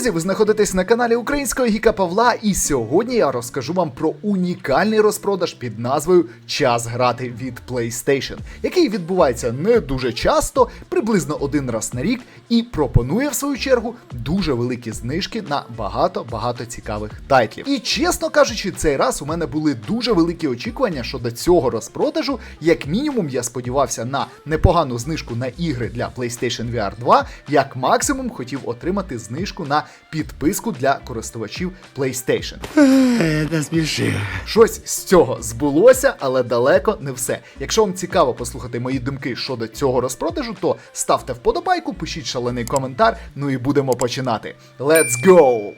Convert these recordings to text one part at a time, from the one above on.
Друзі, ви знаходитесь на каналі Українського Гіка Павла, і сьогодні я розкажу вам про унікальний розпродаж під назвою Час грати від PlayStation, який відбувається не дуже часто, приблизно один раз на рік, і пропонує в свою чергу дуже великі знижки на багато-багато цікавих тайтлів. І чесно кажучи, цей раз у мене були дуже великі очікування щодо цього розпродажу. Як мінімум, я сподівався на непогану знижку на ігри для PlayStation VR 2, як максимум хотів отримати знижку на підписку для користувачів PlayStation. Щось з цього збулося, але далеко не все. Якщо вам цікаво послухати мої думки щодо цього розпродажу, то ставте вподобайку, пишіть шалений коментар. Ну і будемо починати. Let's go!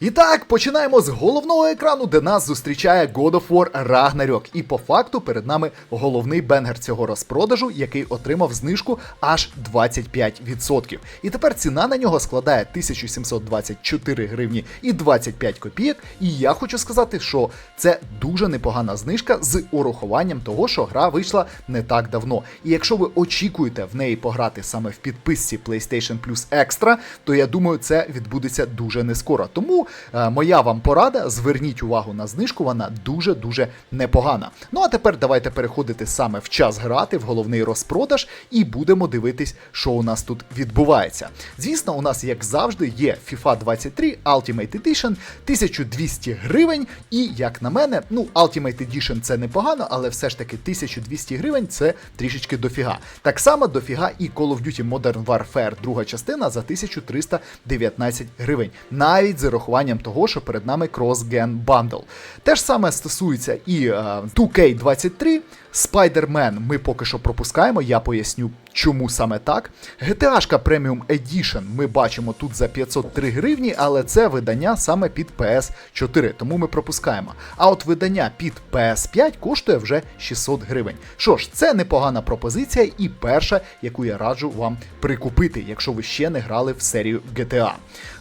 І так, починаємо з головного екрану, де нас зустрічає God of War Ragnarok. І по факту перед нами головний бенгер цього розпродажу, який отримав знижку аж 25%. І тепер ціна на нього складає 1724 гривні і 25 копійок. І я хочу сказати, що це дуже непогана знижка з урахуванням того, що гра вийшла не так давно. І якщо ви очікуєте в неї пограти саме в підписці PlayStation Plus Extra, то я думаю, це відбудеться дуже не скоро. Тому моя вам порада, зверніть увагу на знижку, вона дуже-дуже непогана. Ну а тепер давайте переходити саме в час грати, в головний розпродаж, і будемо дивитись, що у нас тут відбувається. Звісно, у нас, як завжди, є FIFA 23 Ultimate Edition 1200 гривень. І як на мене, ну Ultimate Edition це непогано, але все ж таки 1200 гривень це трішечки дофіга. Так само дофіга і Call of Duty Modern Warfare, друга частина за 1319 гривень, навіть з урахуванням того, що перед нами Cross-Gen Bundle. Те ж саме стосується і е, 2K23. Spider-Man ми поки що пропускаємо, я поясню, чому саме так. GTA Premium Edition ми бачимо тут за 503 гривні, але це видання саме під PS4, тому ми пропускаємо. А от видання під PS5 коштує вже 600 гривень. Що ж, це непогана пропозиція і перша, яку я раджу вам прикупити, якщо ви ще не грали в серію GTA.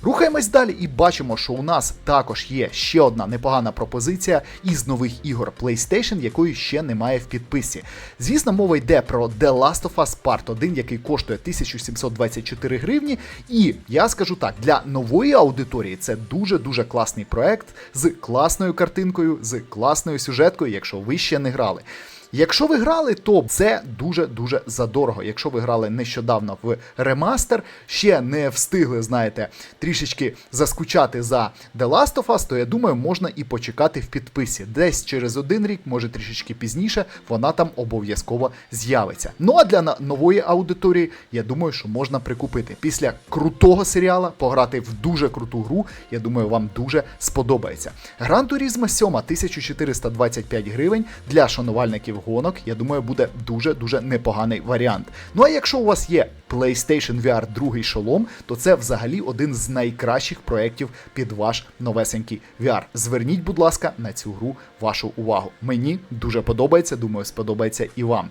Рухаємось далі і бачимо, що у нас також є ще одна непогана пропозиція із нових ігор PlayStation, якої ще немає в підписці. Звісно, мова йде про The Last of Us Part 1, який коштує 1724 гривні. І я скажу так, для нової аудиторії це дуже-дуже класний проект з класною картинкою, з класною сюжеткою, якщо ви ще не грали. Якщо ви грали, то це дуже-дуже задорого. Якщо ви грали нещодавно в ремастер, ще не встигли, знаєте, трішечки заскучати за The Last of Us, то я думаю, можна і почекати в підписі. Десь через один рік, може трішечки пізніше, вона там обов'язково з'явиться. Ну а для нової аудиторії, я думаю, що можна прикупити. Після крутого серіала пограти в дуже круту гру, я думаю, вам дуже сподобається. Гран Турізма 7 1425 гривень для шанувальників гонок, я думаю, буде дуже-дуже непоганий варіант. Ну а якщо у вас є PlayStation VR другий шолом, то це взагалі один з найкращих проєктів під ваш новесенький VR. Зверніть, будь ласка, на цю гру вашу увагу. Мені дуже подобається, думаю, сподобається і вам.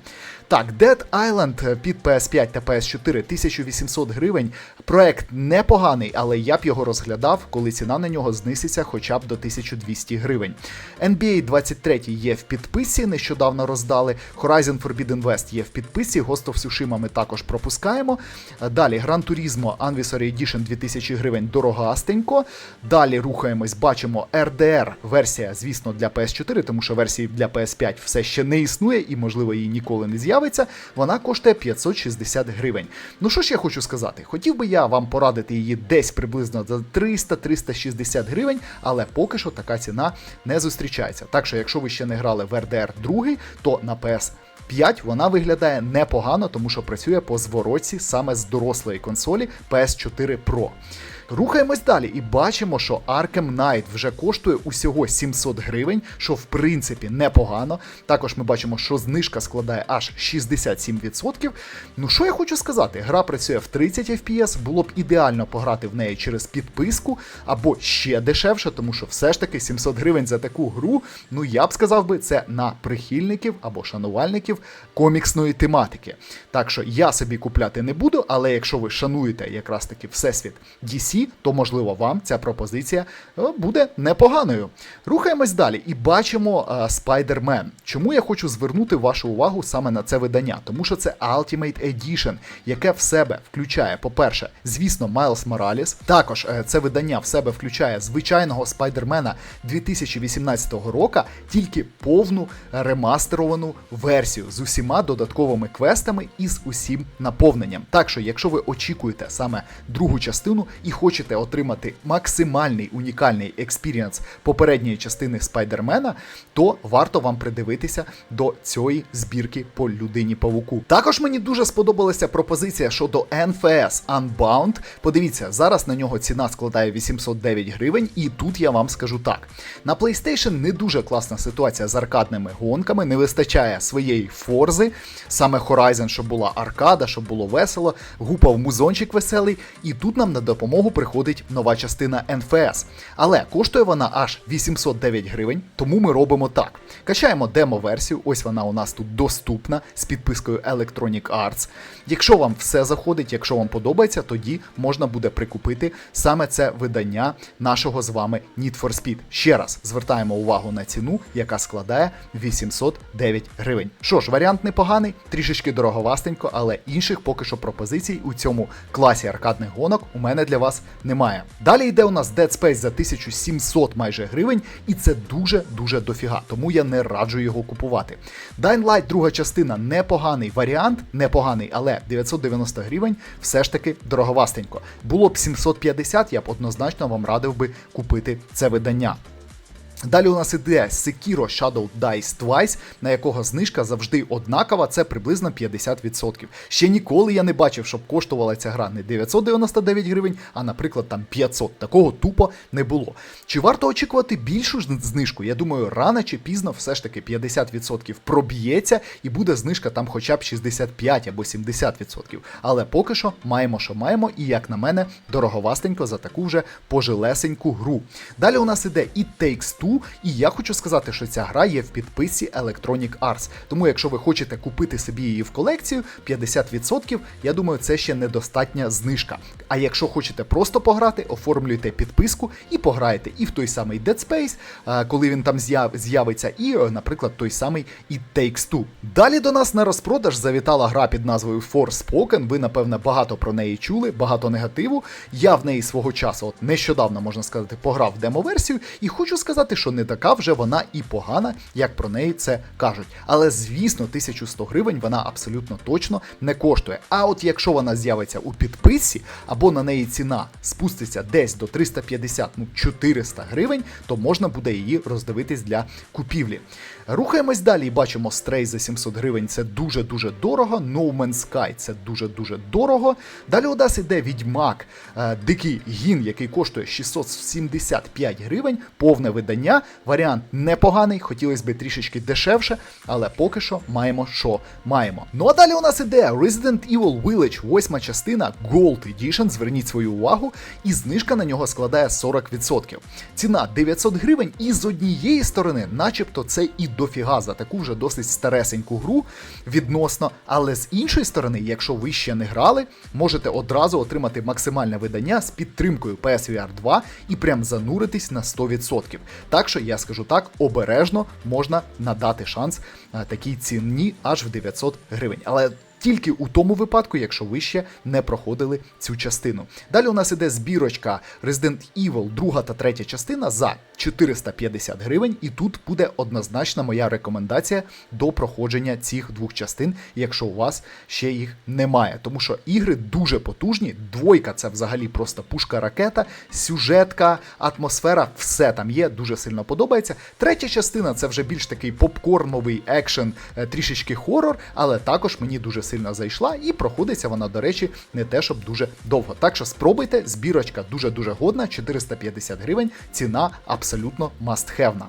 Так, Dead Island під PS5 та PS4 1800 гривень. Проект непоганий, але я б його розглядав, коли ціна на нього знизиться хоча б до 1200 гривень. NBA 23 є в підписці, нещодавно роздали. Horizon Forbidden West є в підписці, Ghost of Tsushima ми також пропускаємо. Далі Gran Turismo Anniversary Edition 2000 гривень дорогастенько. Далі рухаємось, бачимо RDR версія, звісно, для PS4, тому що версії для PS5 все ще не існує і, можливо, її ніколи не з'явиться. Вона коштує 560 гривень. Ну що ж я хочу сказати? Хотів би я вам порадити її десь приблизно за 300-360 гривень, але поки що така ціна не зустрічається. Так що, якщо ви ще не грали в RDR 2, то на PS 5 вона виглядає непогано, тому що працює по зворотці саме з дорослої консолі PS4 Pro. Рухаємось далі і бачимо, що Arkham Knight вже коштує усього 700 гривень, що в принципі непогано. Також ми бачимо, що знижка складає аж 67%. Ну що я хочу сказати, гра працює в 30 FPS, було б ідеально пограти в неї через підписку або ще дешевше, тому що все ж таки 700 гривень за таку гру, ну я б сказав би, це на прихильників або шанувальників коміксної тематики. Так що я собі купляти не буду, але якщо ви шануєте якраз таки всесвіт DC, PC, то можливо вам ця пропозиція е, буде непоганою. Рухаємось далі і бачимо Spider-Man. Чому я хочу звернути вашу увагу саме на це видання? Тому що це Ultimate Edition, яке в себе включає, по-перше, звісно, Майлз Мораліс. Також е, це видання в себе включає звичайного Спайдермена 2018 року, тільки повну ремастеровану версію з усіма додатковими квестами і з усім наповненням. Так що, якщо ви очікуєте саме другу частину і хочете отримати максимальний унікальний експірієнс попередньої частини Спайдермена, то варто вам придивитися до цієї збірки по людині павуку. Також мені дуже сподобалася пропозиція щодо NFS Unbound. Подивіться, зараз на нього ціна складає 809 гривень, і тут я вам скажу так: на PlayStation не дуже класна ситуація з аркадними гонками, не вистачає своєї форзи, саме Horizon, щоб була аркада, щоб було весело, гупав музончик веселий, і тут нам на допомогу приходить нова частина NFS. Але коштує вона аж 809 гривень, тому ми робимо так: качаємо демо-версію, ось вона у нас тут доступна з підпискою Electronic Arts. Якщо вам все заходить, якщо вам подобається, тоді можна буде прикупити саме це видання нашого з вами Need for Speed. Ще раз звертаємо увагу на ціну, яка складає 809 гривень. Що ж, варіант непоганий, трішечки дороговастенько, але інших поки що пропозицій у цьому класі аркадних гонок у мене для вас немає. Далі йде у нас Dead Space за 1700 майже гривень, і це дуже-дуже дофіга, тому я не раджу його купувати. Dying Light, друга частина, непоганий варіант, непоганий, але 990 гривень все ж таки дороговастенько. Було б 750, я б однозначно вам радив би купити це видання. Далі у нас іде Sekiro Shadow Dice Twice, на якого знижка завжди однакова, це приблизно 50%. Ще ніколи я не бачив, щоб коштувала ця гра не 999 гривень, а, наприклад, там 500. Такого тупо не було. Чи варто очікувати більшу знижку? Я думаю, рано чи пізно все ж таки 50% проб'ється і буде знижка там хоча б 65 або 70%. Але поки що маємо, що маємо, і як на мене, дороговастенько за таку вже пожилесеньку гру. Далі у нас іде і Takes Two, і я хочу сказати, що ця гра є в підписці Electronic Arts. Тому, якщо ви хочете купити собі її в колекцію, 50%, я думаю, це ще недостатня знижка. А якщо хочете просто пограти, оформлюйте підписку і пограєте і в той самий Dead Space, е, коли він там з'явиться, і, е, наприклад, той самий і Takes Two. Далі до нас на розпродаж завітала гра під назвою Forspoken. Ви, напевне, багато про неї чули, багато негативу. Я в неї свого часу, от нещодавно можна сказати, пограв демо-версію, і хочу сказати, що не така вже вона і погана, як про неї це кажуть. Але звісно, 1100 гривень вона абсолютно точно не коштує. А от якщо вона з'явиться у підписці, або на неї ціна спуститься десь до 350, ну 400 гривень, то можна буде її роздивитись для купівлі. Рухаємось далі і бачимо Stray за 700 гривень. Це дуже-дуже дорого. No Man's Sky це дуже-дуже дорого. Далі у нас іде Відьмак, е, Дикий Гін, який коштує 675 гривень, повне видання. Варіант непоганий, хотілося б трішечки дешевше, але поки що маємо, що маємо. Ну а далі у нас іде Resident Evil Village, восьма частина Gold Edition. Зверніть свою увагу, і знижка на нього складає 40%. Ціна 900 гривень, і з однієї сторони, начебто, це і дофіга за таку вже досить старесеньку гру відносно. Але з іншої сторони, якщо ви ще не грали, можете одразу отримати максимальне видання з підтримкою PSVR 2 і прям зануритись на 100%. Так що я скажу так, обережно можна надати шанс а, такій ціні аж в 900 гривень. Але тільки у тому випадку, якщо ви ще не проходили цю частину. Далі у нас іде збірочка Resident Evil, друга та третя частина за 450 гривень, і тут буде однозначна моя рекомендація до проходження цих двох частин, якщо у вас ще їх немає. Тому що ігри дуже потужні. Двойка це взагалі просто пушка-ракета, сюжетка, атмосфера, все там є, дуже сильно подобається. Третя частина це вже більш такий попкорновий екшен, е, трішечки хорор, але також мені дуже сильно зайшла, і проходиться вона, до речі, не те, щоб дуже довго. Так що спробуйте, збірочка дуже-дуже годна, 450 гривень, ціна абсолютно мастхевна.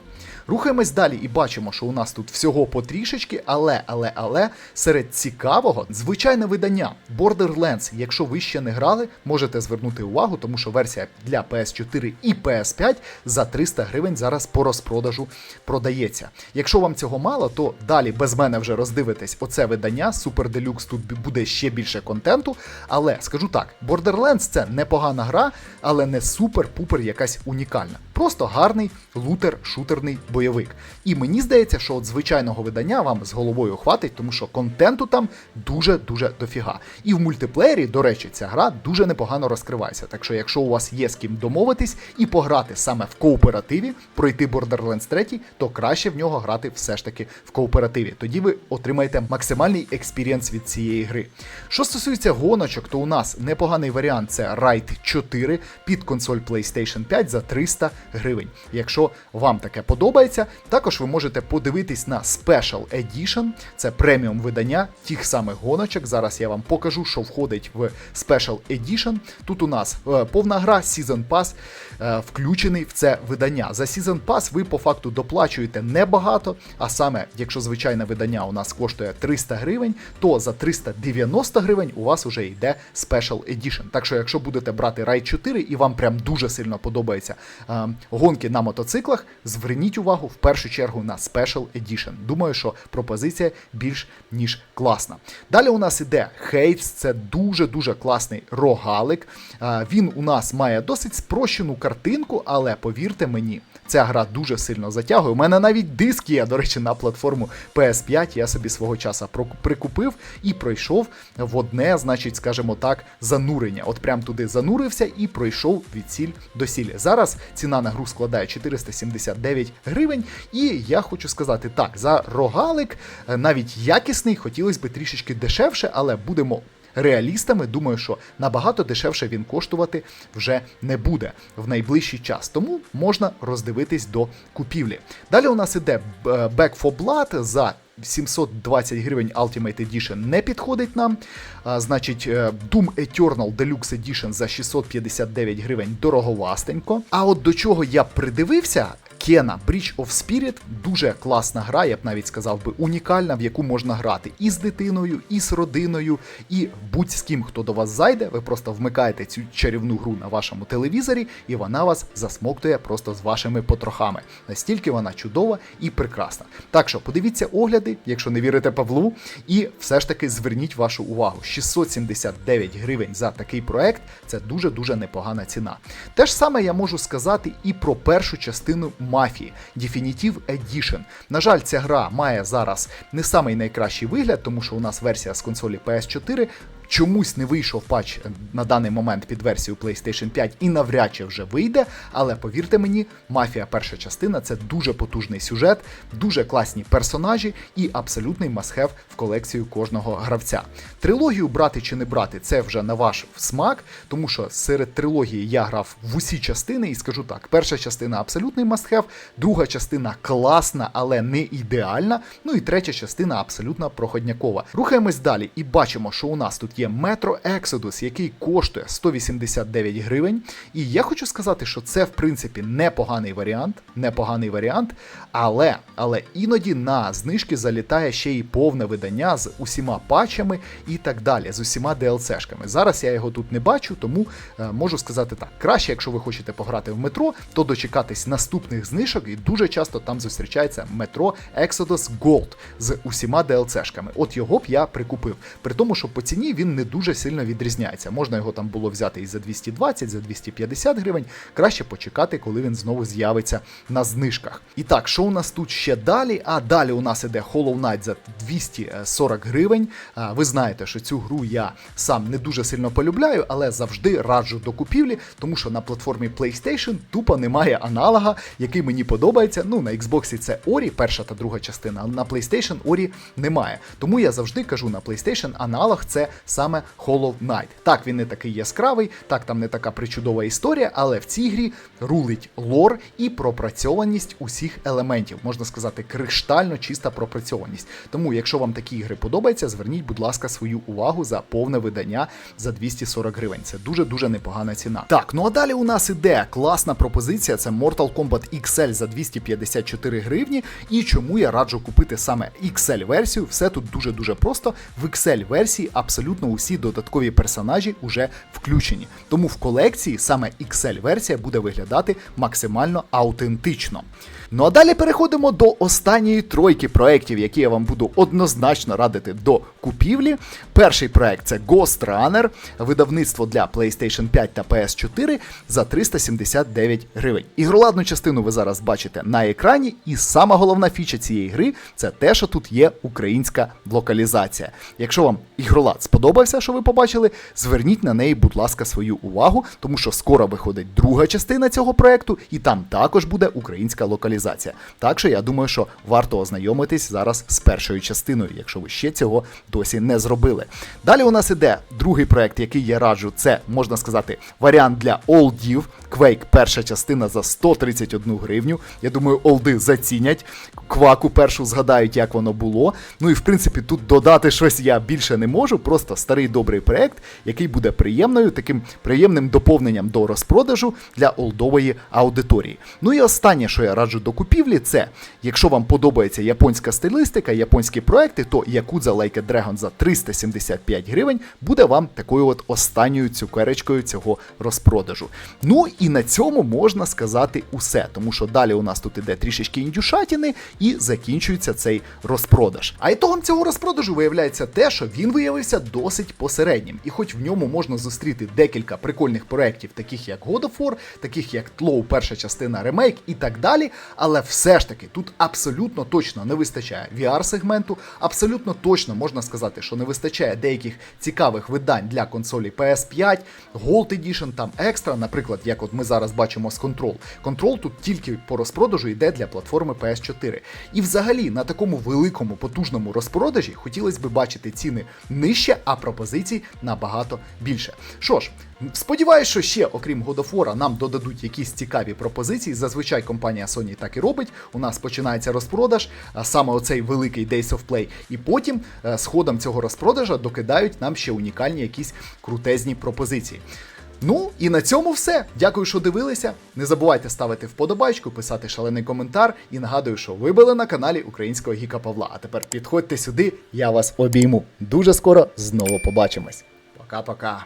Рухаємось далі і бачимо, що у нас тут всього потрішечки, але, але, але серед цікавого звичайне видання Borderlands. Якщо ви ще не грали, можете звернути увагу, тому що версія для PS4 і PS5 за 300 гривень зараз по розпродажу продається. Якщо вам цього мало, то далі без мене вже роздивитесь оце видання. Super Deluxe тут буде ще більше контенту. Але скажу так, Borderlands це непогана гра, але не супер-пупер якась унікальна. Просто гарний лутер-шутерний бойовик. І мені здається, що от звичайного видання вам з головою хватить, тому що контенту там дуже-дуже дофіга. І в мультиплеєрі, до речі, ця гра дуже непогано розкривається. Так що, якщо у вас є з ким домовитись і пограти саме в кооперативі, пройти Borderlands 3, то краще в нього грати все ж таки в кооперативі. Тоді ви отримаєте максимальний експірієнс від цієї гри. Що стосується гоночок, то у нас непоганий варіант це Ride 4 під консоль PlayStation 5 за 300 гривень. Якщо вам таке подобається, також ви можете подивитись на Special Edition, це преміум видання тих самих гоночок. Зараз я вам покажу, що входить в Special Edition. Тут у нас е, повна гра, Season Pass е, включений в це видання. За Season Pass ви по факту доплачуєте небагато, а саме, якщо звичайне видання у нас коштує 300 гривень, то за 390 гривень у вас вже йде Special Edition. Так що, якщо будете брати Ride 4 і вам прям дуже сильно подобається е, гонки на мотоциклах, зверніть увагу в першу чергу на Special Edition. Думаю, що пропозиція більш ніж класна. Далі у нас іде Хейтс, це дуже-дуже класний рогалик. Він у нас має досить спрощену картинку, але повірте мені, ця гра дуже сильно затягує. У мене навіть диск є, до речі, на платформу PS5. Я собі свого часу прикупив і пройшов в одне, значить, скажімо так, занурення. От прям туди занурився і пройшов від сіль до сілі. Зараз ціна на гру складає 479 гривень. І я хочу сказати так, за рогалик е, навіть якісний, хотілося б трішечки дешевше, але будемо реалістами, думаю, що набагато дешевше він коштувати вже не буде в найближчий час. Тому можна роздивитись до купівлі. Далі у нас іде е, Back for Blood за 720 гривень Ultimate Edition не підходить нам. А, значить, е, Doom Eternal Deluxe Edition за 659 гривень дороговастенько. А от до чого я придивився. Кена Bridge of Spirit дуже класна гра, я б навіть сказав би унікальна, в яку можна грати і з дитиною, і з родиною, і будь з ким, хто до вас зайде. Ви просто вмикаєте цю чарівну гру на вашому телевізорі, і вона вас засмоктує просто з вашими потрохами. Настільки вона чудова і прекрасна. Так що подивіться огляди, якщо не вірите Павлу, і все ж таки зверніть вашу увагу: 679 гривень за такий проект це дуже дуже непогана ціна. Те ж саме я можу сказати і про першу частину мафії Definitive Edition. На жаль, ця гра має зараз не самий найкращий вигляд, тому що у нас версія з консолі PS4. Чомусь не вийшов патч на даний момент під версію PlayStation 5 і навряд чи вже вийде. Але повірте мені, мафія перша частина це дуже потужний сюжет, дуже класні персонажі і абсолютний мастхев в колекцію кожного гравця. Трилогію брати чи не брати, це вже на ваш смак, тому що серед трилогії я грав в усі частини, і скажу так: перша частина абсолютний мастхев, друга частина класна, але не ідеальна. Ну і третя частина абсолютно проходнякова. Рухаємось далі і бачимо, що у нас тут є Metro Exodus, який коштує 189 гривень. І я хочу сказати, що це в принципі непоганий варіант, непоганий варіант, але, але іноді на знижки залітає ще й повне видання з усіма патчами і так далі, з усіма DLC-шками. Зараз я його тут не бачу, тому е, можу сказати так: краще, якщо ви хочете пограти в метро, то дочекатись наступних знижок, і дуже часто там зустрічається метро Exodus Gold з усіма DLC-шками. От його б я прикупив. При тому, що по ціні він не дуже сильно відрізняється. Можна його там було взяти і за 220, за 250 гривень. Краще почекати, коли він знову з'явиться на знижках. І так, що у нас тут ще далі? А далі у нас іде Hollow Knight за 240 гривень. Ви знаєте, що цю гру я сам не дуже сильно полюбляю, але завжди раджу до купівлі, тому що на платформі PlayStation тупо немає аналога, який мені подобається. Ну, на Xbox це Ori, перша та друга частина, а на PlayStation Ori немає. Тому я завжди кажу на PlayStation аналог це саме саме Hollow Knight. Так, він не такий яскравий, так там не така причудова історія, але в цій грі рулить лор і пропрацьованість усіх елементів. Можна сказати, криштально чиста пропрацьованість. Тому, якщо вам такі ігри подобаються, зверніть, будь ласка, свою увагу за повне видання за 240 гривень. Це дуже дуже непогана ціна. Так, ну а далі у нас іде класна пропозиція. Це Mortal Kombat XL за 254 гривні. І чому я раджу купити саме XL-версію? Все тут дуже дуже просто. В XL-версії абсолютно усі додаткові персонажі вже включені. Тому в колекції саме XL-версія буде виглядати максимально аутентично. Ну а далі переходимо до останньої тройки проєктів, які я вам буду однозначно радити до купівлі. Перший проект це Ghost Runner, видавництво для PlayStation 5 та PS4 за 379 гривень. Ігроладну частину ви зараз бачите на екрані, і сама головна фіча цієї гри це те, що тут є українська локалізація. Якщо вам ігролад сподобався, що ви побачили, зверніть на неї, будь ласка, свою увагу, тому що скоро виходить друга частина цього проекту, і там також буде українська локалізація. Так що я думаю, що варто ознайомитись зараз з першою частиною, якщо ви ще цього досі не зробили. Далі у нас іде другий проект, який я раджу. Це можна сказати варіант для олдів. Quake перша частина за 131 гривню. Я думаю, олди зацінять. Кваку першу згадають, як воно було. Ну і в принципі тут додати щось я більше не можу. Просто старий добрий проект, який буде приємною, таким приємним доповненням до розпродажу для олдової аудиторії. Ну і останнє, що я раджу до купівлі, це якщо вам подобається японська стилістика, японські проекти, то Yakuza Like Dragon за 375 гривень буде вам такою от останньою цукеречкою цього розпродажу. Ну і на цьому можна сказати усе, тому що далі у нас тут іде трішечки індюшатіни і закінчується цей розпродаж. А ітогом цього розпродажу виявляється те, що він виявився досить посереднім. І хоч в ньому можна зустріти декілька прикольних проєктів, таких як God of War, таких як Тлоу, перша частина ремейк і так далі, але все ж таки тут абсолютно точно не вистачає VR-сегменту, абсолютно точно можна сказати, що не вистачає деяких цікавих видань для консолі PS5, Gold Edition, там екстра, наприклад, як от ми зараз бачимо з Control. Control тут тільки по розпродажу йде для платформи PS4. І взагалі на такому великому потужному розпродажі хотілося б бачити ціни нижче, а пропозицій набагато більше. Що ж, сподіваюсь, що ще, окрім War, нам додадуть якісь цікаві пропозиції. Зазвичай компанія Sony так і робить. У нас починається розпродаж, а саме оцей великий Days of Play, і потім е, з ходом цього розпродажа докидають нам ще унікальні якісь крутезні пропозиції. Ну і на цьому все. Дякую, що дивилися. Не забувайте ставити вподобайку, писати шалений коментар. І нагадую, що ви були на каналі Українського Гіка Павла. А тепер підходьте сюди, я вас обійму. Дуже скоро знову побачимось. Пока-пока.